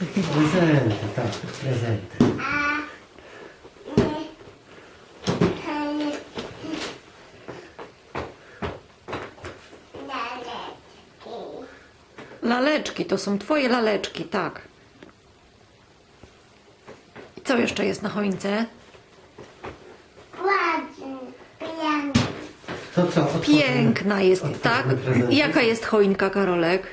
Prezenty, tak, prezenty. Laleczki, to są twoje laleczki, tak. I co jeszcze jest na choince? Ładny, piękny. To co? otworzymy- Piękna jest, otworzymy tak? prezenty? Jaka jest choinka, Karolek?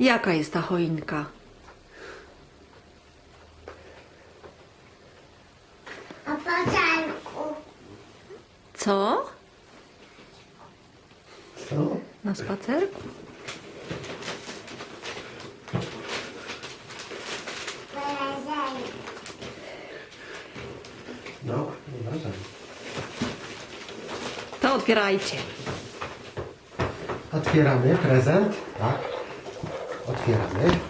Jaka jest ta choinka? A początku Co? Co? Na spacerku? prezent. No, uważaj. To otwierajcie. Otwieramy prezent, tak? Otwieramy.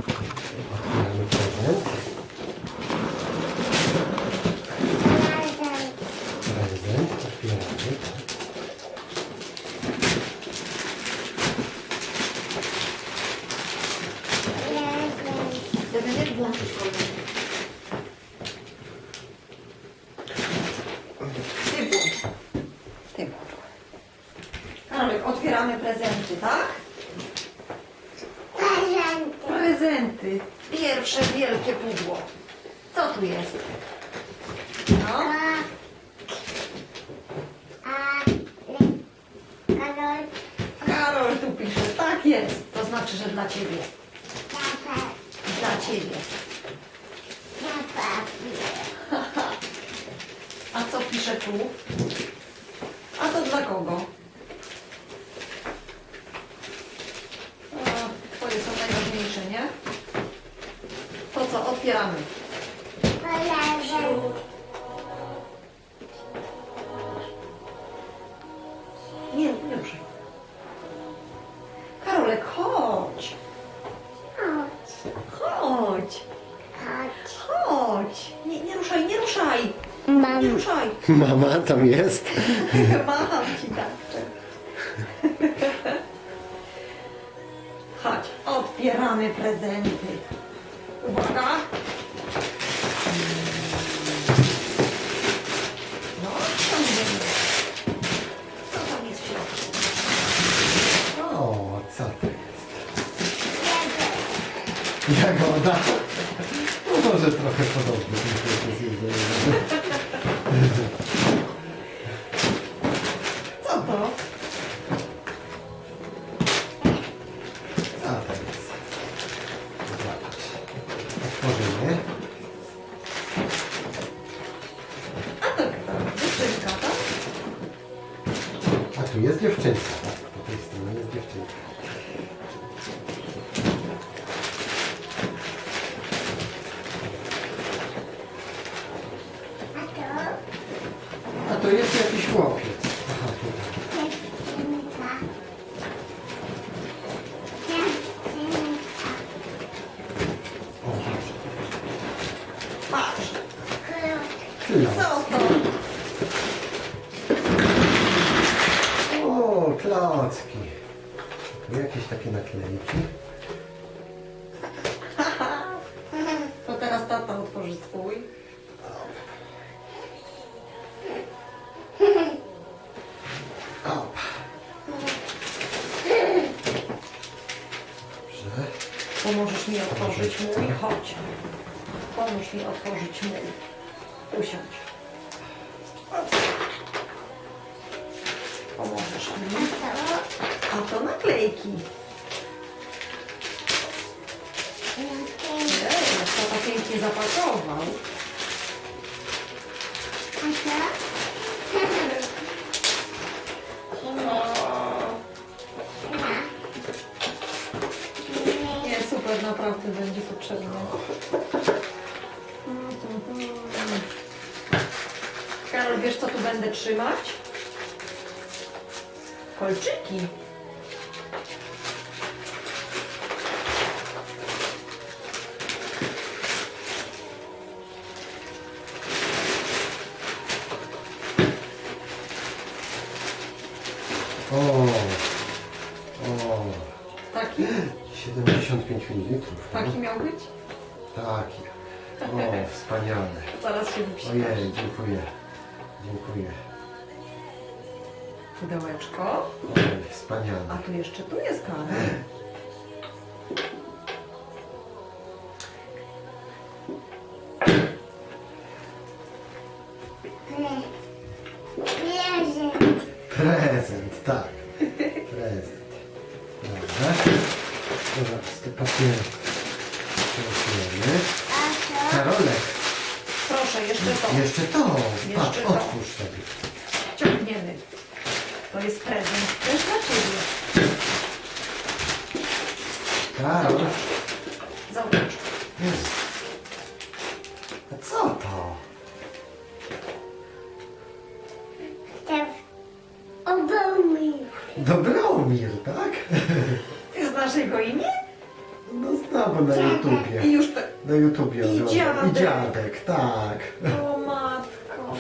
Otwieramy prezent. Prezent. Otwieramy. tak. Prezent. Ty włącz. Ty włącz. Karolek, otwieramy prezenty, tak? Prezent. Pierwsze wielkie pudło. Co tu jest? No. A. A. Karol. Karol tu pisze. Tak jest. To znaczy, że dla ciebie. Dla ciebie. A co pisze tu? A to dla kogo? A, twoje są najważniejsze, nie? To Prezent. Nie, nie ruszaj. Karolek, chodź. Chodź. Chodź. Chodź. Chodź. Nie, nie ruszaj, nie ruszaj. Nie Mam. ruszaj. Mama tam jest. Macham ci tak. Chodź, otwieramy prezenty. Uwaga. Jagoda. No może trochę jedzenie. Co to? Co to jest? Zobacz. Otworzymy. A to kto? Dziewczynka, tak? A tu jest dziewczynka. Tak, po tej stronie jest dziewczynka. A to? Jest jakiś chłopiec. Aha, tutaj. O, proszę. Patrz. Krótki. Co to? O, klocki. Jakieś takie naklejki. Pomożesz mi otworzyć mój? Chodź. Pomóż mi otworzyć mój. Usiądź. Pomożesz mi. A to? Naklejki. Ej, tata pięknie zapakował. A super, naprawdę będzie potrzebny. Karol, wiesz co tu będę trzymać? Kolczyki. 75 ml. Taki miał być? Taki. O, wspaniale. Zaraz się wypsikasz. Ojej, dziękuję. Dziękuję. Pudełeczko. Ojej, A wspaniale. tu jeszcze tu jest. Bierze. Prezent, tak. Dobra, z te. A co? Karolek, Proszę, jeszcze to. jeszcze to. Jeszcze Patrz, to. otwórz sobie. Ciągniemy. To jest prezent też dla Ciebie. Karol. Zobacz. A co to? Chcę oboły. Dobromir, tak? Znasz jego imię? No znam na YouTubie. I już. Na YouTubie I oglądam. dziadek. I dziadek, tak. O matko.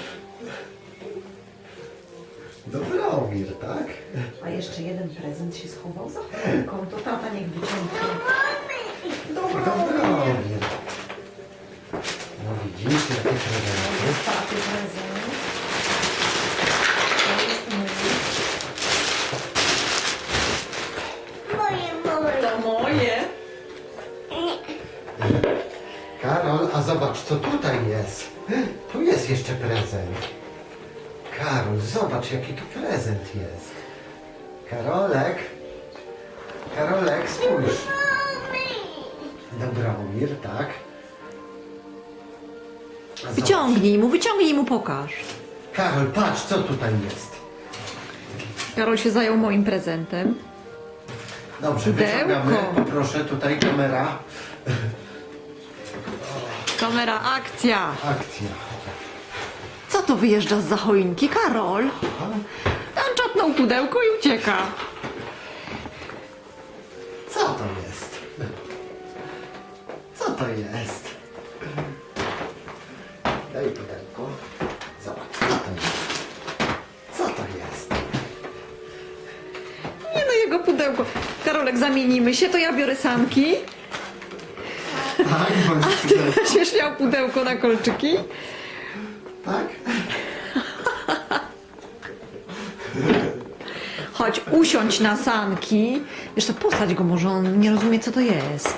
Dobromir, tak? A jeszcze jeden prezent się schował za choinką. To tata niech wyciągnie. Dobra. Dobromir. Zobacz, co tutaj jest. Tu jest jeszcze prezent. Karol, zobacz, jaki tu prezent jest. Karolek. Karolek, spójrz. Dobromir, tak? Zobacz. Wyciągnij mu, wyciągnij mu, pokaż. Karol, patrz, co tutaj jest. Karol się zajął moim prezentem. Dobrze, Pudełko. wyciągamy. Proszę, tutaj kamera. Kamera, akcja. Akcja. Co to wyjeżdża z za choinki, Karol? Tam czapnął pudełko i ucieka. Co to jest? Co to jest? Daj pudełko. Zobacz, co to jest? Co to jest? Nie no, jego pudełko. Karolek, zamienimy się, to ja biorę samki. Tak, Ty będziesz miał pudełko na kolczyki. Tak? Chodź, usiądź na sanki. Wiesz co, posadź go, może on nie rozumie, co to jest.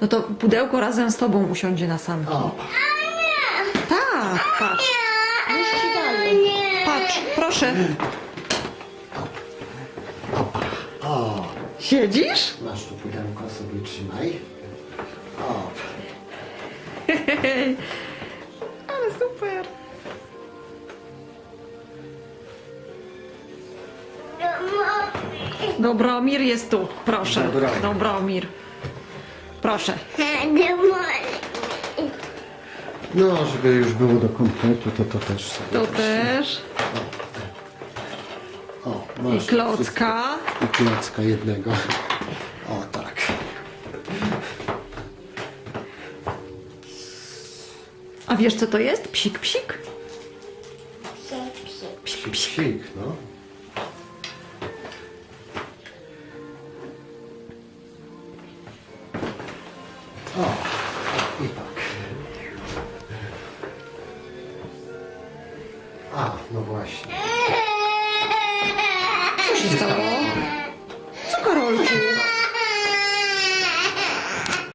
No to pudełko razem z tobą usiądzie na sanki. O, Tak, patrz. Już ci daję. Patrz, proszę. Siedzisz? Masz tu pudełko, sobie trzymaj. O, Ale super. Dobromir jest tu, proszę. Dobromir. Dobromir. Proszę. No, żeby już było do kompletu, to to też sobie. To też. O, I masz klocka. I klocka jednego. O, tak. A wiesz co to jest? Psik, psik. Psik, psik. Psik, no. O, i tak. A, no właśnie. Co się stało? Co Karolku?